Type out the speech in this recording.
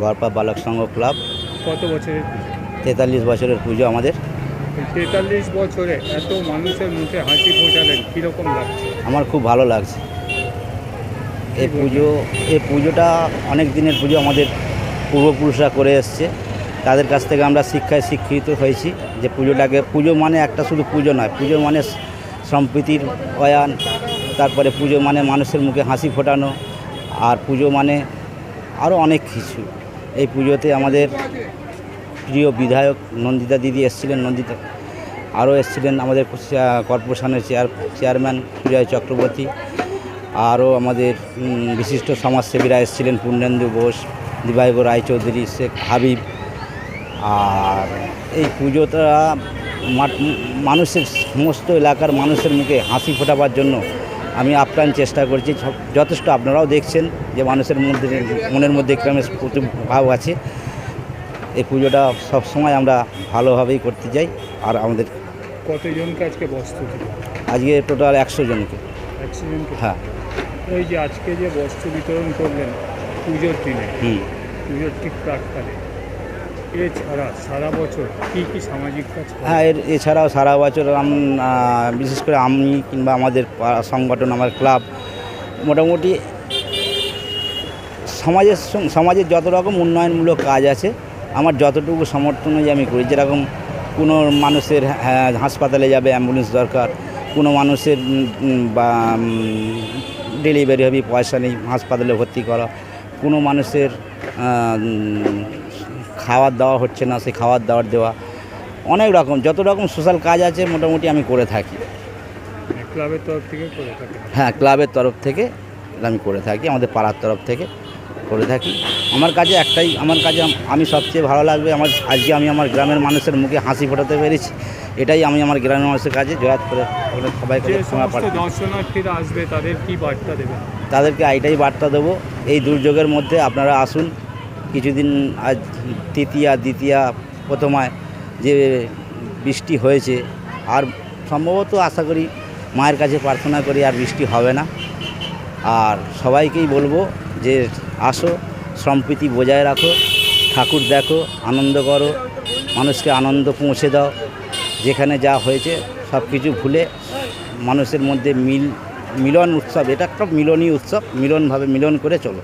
গড়পা বালক সংঘ ক্লাব। কত বছরের তেতাল্লিশ বছরের পুজো আমাদের। তেতাল্লিশ বছরে এত মানুষের মুখে হাসি ফোটালেন কীরকম লাগছে? আমার খুব ভালো লাগছে। এই পুজো এই পুজোটা অনেক দিনের পুজো আমাদের পূর্বপুরুষরা করে এসছে। তাদের কাছ থেকে আমরা শিক্ষায় শিক্ষিত হয়েছি যে পুজোটাকে পুজো মানে একটা শুধু পুজো নয় পুজো মানে সম্প্রীতির বয়ান তারপরে পুজো মানে মানুষের মুখে হাসি ফোটানো আর পুজো মানে আরও অনেক কিছু। এই পুজোতে আমাদের প্রিয় বিধায়ক নন্দিতা দিদি এসেছিলেন, নন্দিতা আরও এসেছিলেন আমাদের কর্পোরেশনের চেয়ার চেয়ারম্যান সুজয় চক্রবর্তী। আরও আমাদের বিশিষ্ট সমাজসেবীরা এসেছিলেন, পূর্ণেন্দু ঘোষ দিবায়গ রায়চৌধুরী, শেখ হাবিব। আর এই পুজোটা মানুষের, সমস্ত এলাকার মানুষের মুখে হাসি ফোটাবার জন্য আমি আপ্রাণ চেষ্টা করছি যথেষ্ট আপনারাও দেখছেন যে মানুষের মধ্যে মনের মধ্যে গ্রামের প্রতি ভাব আছে। এই পুজোটা সবসময় আমরা ভালোভাবেই করতে চাই আর আমাদের কতজনকে আজকে বস্ত্র আজকে টোটাল একশো জনকে। একশো জনকে? হ্যাঁ। এই যে আজকে যে বস্ত্র বিতরণ করলেন পুজোর দিনে হুম। পুজোর ঠিক প্রাককালে এছাড়া সারা বছর কি কি সামাজিক কাজ হ্যাঁ? এর এছাড়াও সারা বছর বিশেষ করে আমি কিংবা আমাদের সংগঠন, আমার ক্লাব মোটামুটি সমাজের সমাজের যত রকম উন্নয়নমূলক কাজ আছে, আমার যতটুকু সমর্থন আমি করি, যেরকম কোনো মানুষের হাসপাতালে যাবে অ্যাম্বুলেন্স দরকার, কোনো মানুষের বা ডেলিভারি হবে, পয়সা নেই, হাসপাতালে ভর্তি করা, কোনো মানুষের খাবার দাওয়া হচ্ছে না সেই খাবার দাওয়ার দেওয়া। অনেক রকম যত রকম সোশ্যাল কাজ আছে মোটামুটি আমি করে থাকি। মানে ক্লাবের তরফ থেকে করে হ্যাঁ ক্লাবের তরফ থেকে আমি করে থাকি আমাদের পাড়ার তরফ থেকে করে থাকি। আমার কাজে একটাই আমার কাজে আমি সবচেয়ে ভালো লাগবে আমার আজকে আমি আমার গ্রামের মানুষের মুখে হাসি ফোটাতে পেরেছি। এটাই আমি আমার গ্রামের মানুষের কাজে জয়াত করে সমস্ত দর্শনার্থীরা আসবে তাদের কি বার্তা দেবেন? তাদেরকে এইটাই বার্তা দেবো এই দুর্যোগের মধ্যে আপনারা আসুন কিছুদিন আজ তৃতীয়া, দ্বিতীয়া, প্রথমায় যে বৃষ্টি হয়েছে, আর সম্ভবত আশা করি মায়ের কাছে প্রার্থনা করি আর বৃষ্টি হবে না। আর সবাইকেই বলব যে আসো, সম্প্রীতি বজায় রাখো, ঠাকুর দেখো, আনন্দ করো, মানুষকে আনন্দ পৌঁছে দাও। যেখানে যা হয়েছে সব কিছু ভুলে মানুষের মধ্যে মিল, মিলন উৎসব, এটা একটা মিলনী উৎসব, মিলনভাবে মিলন করে চলো।